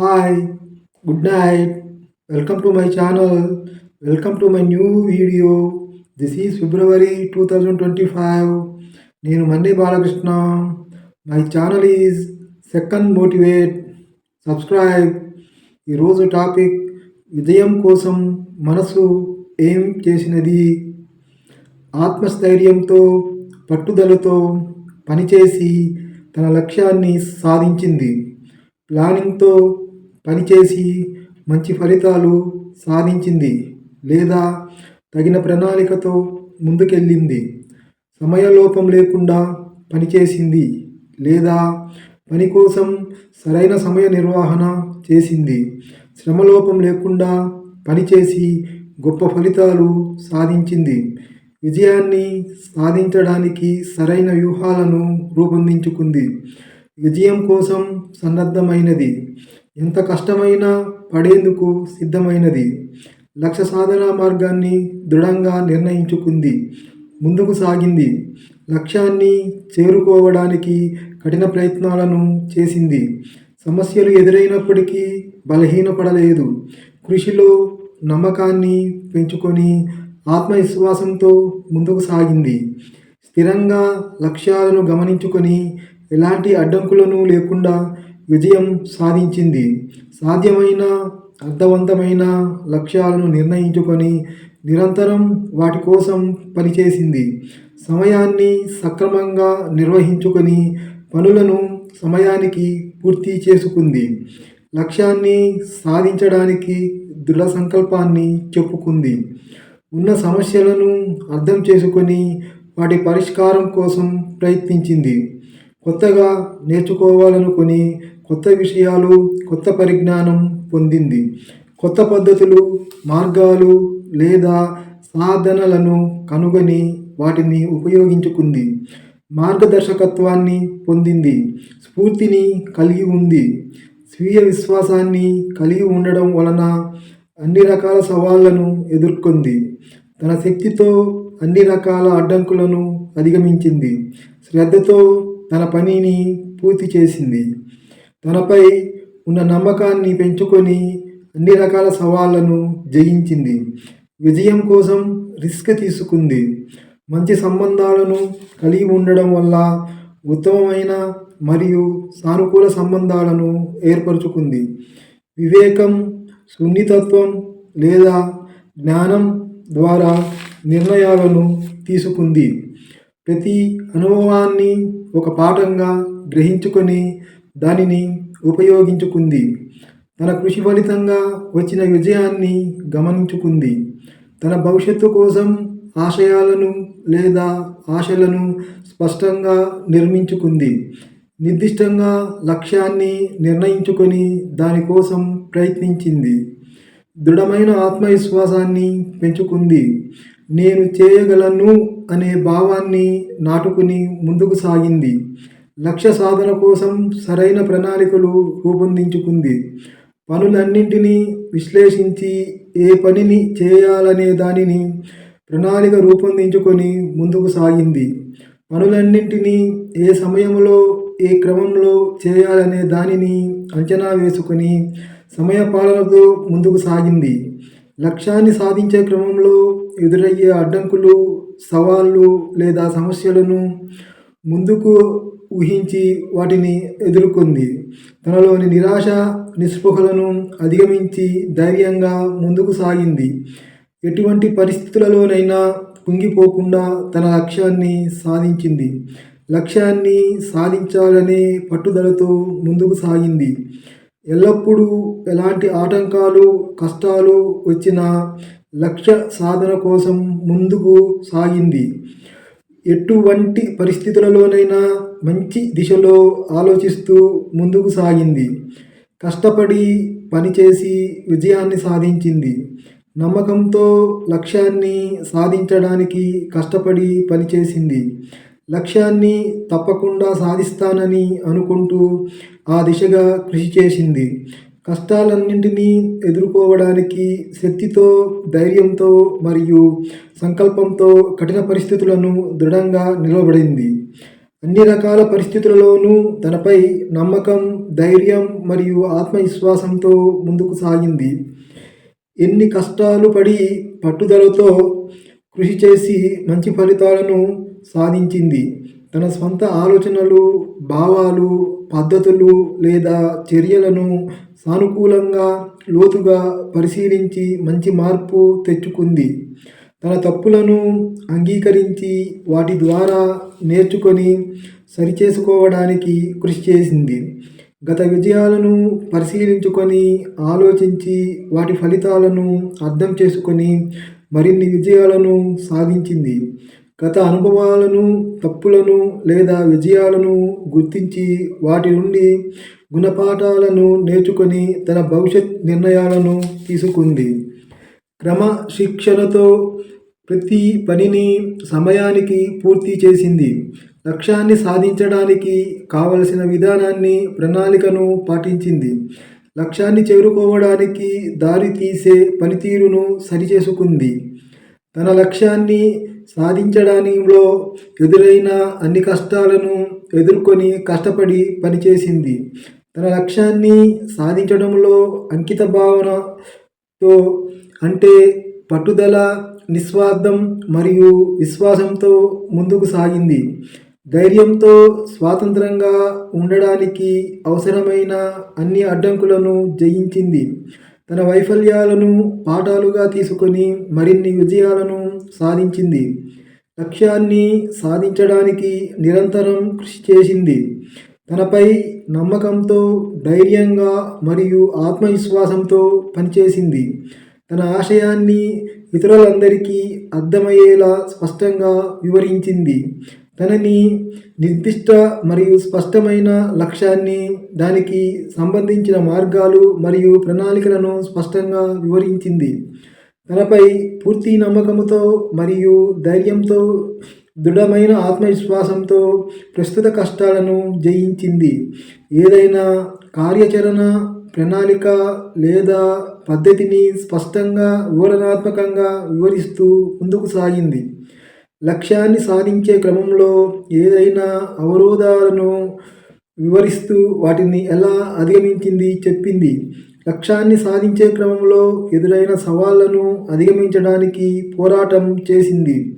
Hi good night welcome to my channel welcome to my new video this is February two thousand twenty five నేను Mande Balakrishna. My channel is second motivate subscribe ఈరోజు topic విజయం కోసం మనసు ఏం చేసినది? ఆత్మస్థైర్యంతో పట్టుదలతో పనిచేసి తన లక్ష్యాన్ని సాధించింది. ప్లానింగ్తో పనిచేసి మంచి ఫలితాలు సాధించింది లేదా తగిన ప్రణాళికతో ముందుకెళ్ళింది. సమయలోపం లేకుండా పనిచేసింది లేదా పని కోసం సరైన సమయ నిర్వహణ చేసింది. శ్రమలోపం లేకుండా పనిచేసి గొప్ప ఫలితాలు సాధించింది. విజయాన్ని సాధించడానికి సరైన వ్యూహాలను రూపొందించుకుంది. విజయం కోసం సన్నద్ధమైనది. ఎంత కష్టమైనా పడేందుకు సిద్ధమైనది. లక్ష్య సాధన మార్గాన్ని దృఢంగా నిర్ణయించుకుంది. ముందుకు సాగింది. లక్ష్యాన్ని చేరుకోవడానికి కఠిన ప్రయత్నాలను చేసింది. సమస్యలు ఎదురైనప్పటికీ బలహీనపడలేదు. కృషిలో నమ్మకాన్ని పెంచుకొని ఆత్మవిశ్వాసంతో ముందుకు సాగింది. స్థిరంగా లక్ష్యాలను గమనించుకొని ఎలాంటి అడ్డంకులను లేకుండా విజయం సాధించింది. సాధ్యమైన అర్థవంతమైన లక్ష్యాలను నిర్ణయించుకొని నిరంతరం వాటి కోసం పనిచేసింది. సమయాన్ని సక్రమంగా నిర్వహించుకొని పనులను సమయానికి పూర్తి చేసుకుంది. లక్ష్యాన్ని సాధించడానికి దృఢ సంకల్పాన్ని చెప్పుకుంది. ఉన్న సమస్యలను అర్థం చేసుకొని వాటి పరిష్కారం కోసం ప్రయత్నించింది. కొత్తగా నేర్చుకోవాలనుకుని కొత్త విషయాలు కొత్త పరిజ్ఞానం పొందింది. కొత్త పద్ధతులు మార్గాలు లేదా సాధనలను కనుగొని వాటిని ఉపయోగించుకుంది. మార్గదర్శకత్వాన్ని పొందింది. స్ఫూర్తిని కలిగి ఉంది. స్వీయ విశ్వాసాన్ని కలిగి ఉండడం వలన అన్ని రకాల సవాళ్ళను ఎదుర్కొంది. తన శక్తితో అన్ని రకాల అడ్డంకులను అధిగమించింది. శ్రద్ధతో తన పనిని పూర్తి చేసింది. తనపై ఉన్న నమ్మకాన్ని పెంచుకొని అన్ని రకాల సవాళ్ళను జయించింది. విజయం కోసం రిస్క్ తీసుకుంది. మంచి సంబంధాలను కలిగి ఉండడం వల్ల ఉత్తమమైన మరియు సానుకూల సంబంధాలను ఏర్పరచుకుంది. వివేకం సున్నితత్వం లేదా జ్ఞానం ద్వారా నిర్ణయాలను తీసుకుంది. ప్రతి అనుభవాన్ని ఒక పాఠంగా గ్రహించుకొని దానిని ఉపయోగించుకుంది. తన కృషి ఫలితంగా వచ్చిన విజయాన్ని గమనించుకుంది. తన భవిష్యత్తు కోసం ఆశయాలను లేదా ఆశలను స్పష్టంగా నిర్మించుకుంది. నిర్దిష్టంగా లక్ష్యాన్ని నిర్ణయించుకొని దానికోసం ప్రయత్నించింది. దృఢమైన ఆత్మవిశ్వాసాన్ని పెంచుకుంది. నేను చేయగలను అనే భావాన్ని నాటుకుని ముందుకు సాగింది. లక్ష్య సాధన కోసం సరైన ప్రణాళికలు రూపొందించుకుంది. పనులన్నింటినీ విశ్లేషించి ఏ పనిని చేయాలనే దానిని ప్రణాళిక రూపొందించుకొని ముందుకు సాగింది. పనులన్నింటినీ ఏ సమయంలో ఏ క్రమంలో చేయాలనే దానిని అంచనా వేసుకొని సమయపాలనతో ముందుకు సాగింది. లక్ష్యాన్ని సాధించే క్రమంలో ఎదురయ్యే అడ్డంకులు సవాళ్ళు లేదా సమస్యలను ముందుకు ఊహించి వాటిని ఎదుర్కొంది. తనలోని నిరాశ నిస్పృహలను అధిగమించి ధైర్యంగా ముందుకు సాగింది. ఎటువంటి పరిస్థితులలోనైనా కుంగిపోకుండా తన లక్ష్యాన్ని సాధించింది. లక్ష్యాన్ని సాధించాలనే పట్టుదలతో ముందుకు సాగింది. ఎల్లప్పుడూ ఎలాంటి ఆటంకాలు కష్టాలు వచ్చినా లక్ష్య సాధన కోసం ముందుకు సాగింది. ఎటువంటి పరిస్థితులలోనైనా మంచి దిశలో ఆలోచిస్తూ ముందుకు సాగింది. కష్టపడి పనిచేసి విజయాన్ని సాధించింది. నమ్మకంతో లక్ష్యాన్ని సాధించడానికి కష్టపడి పనిచేసింది. లక్ష్యాన్ని తప్పకుండా సాధిస్తానని అనుకుంటూ ఆ దిశగా కృషి చేసింది. కష్టాలన్నింటినీ ఎదుర్కోవడానికి శక్తితో ధైర్యంతో మరియు సంకల్పంతో కఠిన పరిస్థితులను దృఢంగా నిలబడింది అన్ని రకాల పరిస్థితులలోనూ తనపై నమ్మకం ధైర్యం మరియు ఆత్మవిశ్వాసంతో ముందుకు సాగింది. ఎన్ని కష్టాలు పడి పట్టుదలతో కృషి చేసి మంచి ఫలితాలను సాధించింది. తన స్వంత ఆలోచనలు భావాలు పద్ధతులు లేదా చర్యలను సానుకూలంగా లోతుగా పరిశీలించి మంచి మార్పు తెచ్చుకుంది. తన తప్పులను అంగీకరించి వాటి ద్వారా నేర్చుకొని సరిచేసుకోవడానికి కృషి చేసింది. గత విజయాలను పరిశీలించుకొని ఆలోచించి వాటి ఫలితాలను అర్థం చేసుకొని మరిన్ని విజయాలను సాధించింది. గత అనుభవాలను తప్పులను లేదా విజయాలను గుర్తించి వాటి నుండి గుణపాఠాలను నేర్చుకొని తన భవిష్యత్ నిర్ణయాలను తీసుకుంది. క్రమశిక్షణతో ప్రతి పనిని సమయానికి పూర్తి చేసింది. లక్ష్యాన్ని సాధించడానికి కావలసిన విధానాన్ని ప్రణాళికను పాటించింది. లక్ష్యాన్ని చేరుకోవడానికి దారి తీసే పనితీరును సరిచేసుకుంది. తన లక్ష్యాన్ని సాధించడంలో ఎదురైన అన్ని కష్టాలను ఎదుర్కొని కష్టపడి పనిచేసింది. తన లక్ష్యాన్ని సాధించడంలో అంకిత భావనతో అంటే పట్టుదల నిస్వార్థం మరియు విశ్వాసంతో ముందుకు సాగింది. ధైర్యంతో స్వాతంత్రంగా ఉండడానికి అవసరమైన అన్ని అడ్డంకులను జయించింది. తన వైఫల్యాలను పాఠాలుగా తీసుకొని మరిన్ని విజయాలను సాధించింది. లక్ష్యాన్ని సాధించడానికి నిరంతరం కృషి చేసింది. తనపై నమ్మకంతో ధైర్యంగా మరియు ఆత్మవిశ్వాసంతో పనిచేసింది. తన ఆశయాన్ని ఇతరులందరికీ అర్థమయ్యేలా స్పష్టంగా వివరించింది. తనని నిర్దిష్ట మరియు స్పష్టమైన లక్ష్యాన్ని దానికి సంబంధించిన మార్గాలు మరియు ప్రణాళికలను స్పష్టంగా వివరించింది. తనపై పూర్తి నమ్మకంతో మరియు ధైర్యంతో దృఢమైన ఆత్మవిశ్వాసంతో ప్రస్తుత కష్టాలను జయించింది. ఏదైనా కార్యాచరణ ప్రణాళిక లేదా పద్ధతిని స్పష్టంగా వివరణాత్మకంగా వివరిస్తూ ముందుకు సాగింది. లక్ష్యాన్ని సాధించే క్రమంలో ఏదైనా అవరోధాలను వివరిస్తూ వాటిని ఎలా అధిగమించింది చెప్పింది. లక్ష్యాన్ని సాధించే క్రమంలో ఎదురైన సవాళ్ళను అధిగమించడానికి పోరాటం చేసింది.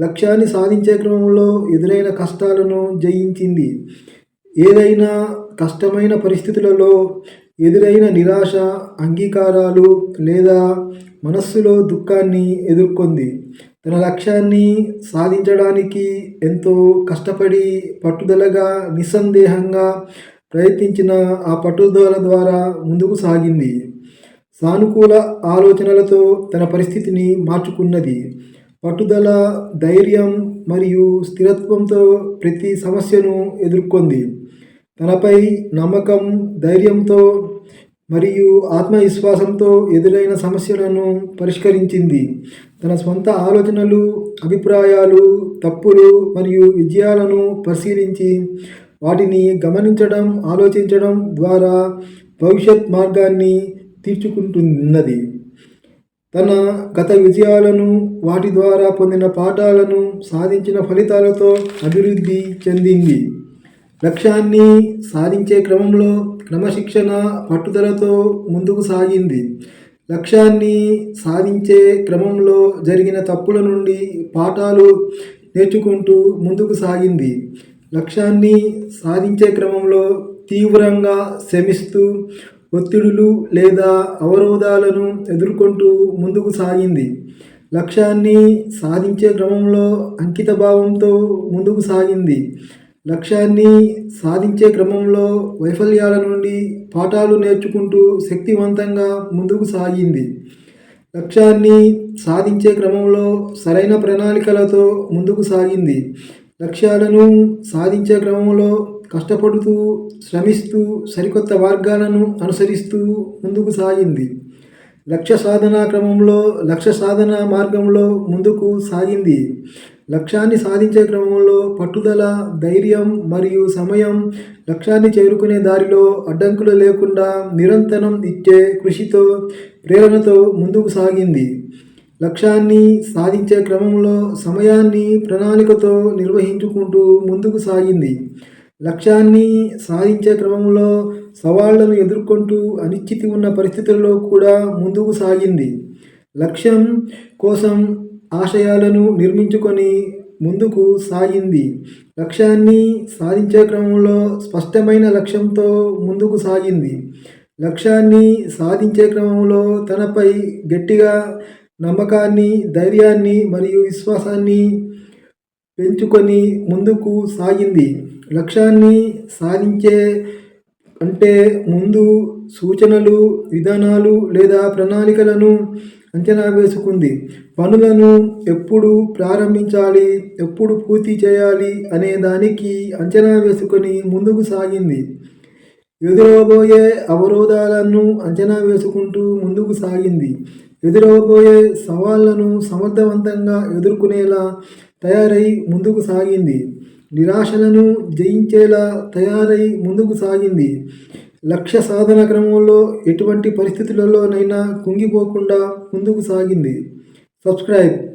లక్ష్యాన్ని సాధించే క్రమంలో ఎదురైన కష్టాలను జయించింది. ఏదైనా కష్టమైన పరిస్థితులలో ఎదురైన నిరాశ అంగీకారాలు లేదా మనస్సులో దుఃఖాన్ని ఎదుర్కొంది. తన లక్ష్యాన్ని సాధించడానికి ఎంతో కష్టపడి పట్టుదలగా నిస్సందేహంగా ప్రయత్నించిన ఆ పట్టుదల ద్వారా ముందుకు సాగింది. సానుకూల ఆలోచనలతో తన పరిస్థితిని మార్చుకున్నది. పట్టుదల ధైర్యం మరియు స్థిరత్వంతో ప్రతి సమస్యను ఎదుర్కొంది. తనపై నమ్మకం ధైర్యంతో మరియు ఆత్మవిశ్వాసంతో ఎదురైన సమస్యలను పరిష్కరించింది. తన సొంత ఆలోచనలు అభిప్రాయాలు తప్పులు మరియు విజయాలను పరిశీలించి వాటిని గమనించడం ఆలోచించడం ద్వారా భవిష్యత్ మార్గాన్ని తీర్చుకుంటున్నది. తన గత విజయాలను వాటి ద్వారా పొందిన పాఠాలను సాధించిన ఫలితాలతో అభివృద్ధి చెందింది. లక్ష్యాన్ని సాధించే క్రమంలో క్రమశిక్షణ పట్టుదలతో ముందుకు సాగింది. లక్ష్యాన్ని సాధించే క్రమంలో జరిగిన తప్పుల నుండి పాఠాలు నేర్చుకుంటూ ముందుకు సాగింది. లక్ష్యాన్ని సాధించే క్రమంలో తీవ్రంగా శ్రమిస్తూ ఒత్తిడులు లేదా అవరోధాలను ఎదుర్కొంటూ ముందుకు సాగింది. లక్ష్యాన్ని సాధించే క్రమంలో అంకిత భావంతో ముందుకు సాగింది. లక్ష్యాన్ని సాధించే క్రమంలో వైఫల్యాల నుండి పాఠాలు నేర్చుకుంటూ శక్తివంతంగా ముందుకు సాగింది. లక్ష్యాన్ని సాధించే క్రమంలో సరైన ప్రణాళికలతో ముందుకు సాగింది. లక్ష్యాలను సాధించే క్రమంలో కష్టపడుతూ శ్రమిస్తూ సరికొత్త మార్గాలను అనుసరిస్తూ ముందుకు సాగింది. లక్ష్య సాధన క్రమంలో లక్ష్య సాధన మార్గంలో ముందుకు సాగింది. లక్ష్యాన్ని సాధించే క్రమంలో పట్టుదల ధైర్యం మరియు సమయం లక్ష్యాన్ని చేరుకునే దారిలో అడ్డంకులు లేకుండా నిరంతరం ఇచ్చే కృషితో ప్రేరణతో ముందుకు సాగింది. లక్ష్యాన్ని సాధించే క్రమంలో సమయాన్ని ప్రణాళికతో నిర్వహించుకుంటూ ముందుకు సాగింది. లక్ష్యాన్ని సాధించే క్రమంలో సవాళ్ళను ఎదుర్కొంటూ అనిశ్చితి ఉన్న పరిస్థితుల్లో కూడా ముందుకు సాగింది. లక్ష్యం కోసం ఆశయాలను నిర్మించుకొని ముందుకు సాగింది. లక్ష్యాన్ని సాధించే క్రమంలో స్పష్టమైన లక్ష్యంతో ముందుకు సాగింది. లక్ష్యాన్ని సాధించే క్రమంలో తనపై గట్టిగా నమ్మకాన్ని ధైర్యాన్ని మరియు విశ్వాసాన్ని పెంచుకొని ముందుకు సాగింది. లక్ష్యాన్ని సాధించే అంటే ముందు సూచనలు విధానాలు లేదా ప్రణాళికలను అంచనా వేసుకుంది. పనులను ఎప్పుడు ప్రారంభించాలి ఎప్పుడు పూర్తి చేయాలి అనే దానికి అంచనా వేసుకొని ముందుకు సాగింది. ఎదురవబోయే అవరోధాలను అంచనా వేసుకుంటూ ముందుకు సాగింది. ఎదురవబోయే సవాళ్ళను సమర్థవంతంగా ఎదుర్కొనేలా తయారై ముందుకు సాగింది. నిరాశలను జయించేలా తయారై ముందుకు సాగింది. లక్ష్య సాధన క్రమంలో ఎటువంటి పరిస్థితులలోనైనా కుంగిపోకుండా ముందుకు సాగింది. సబ్స్క్రైబ్.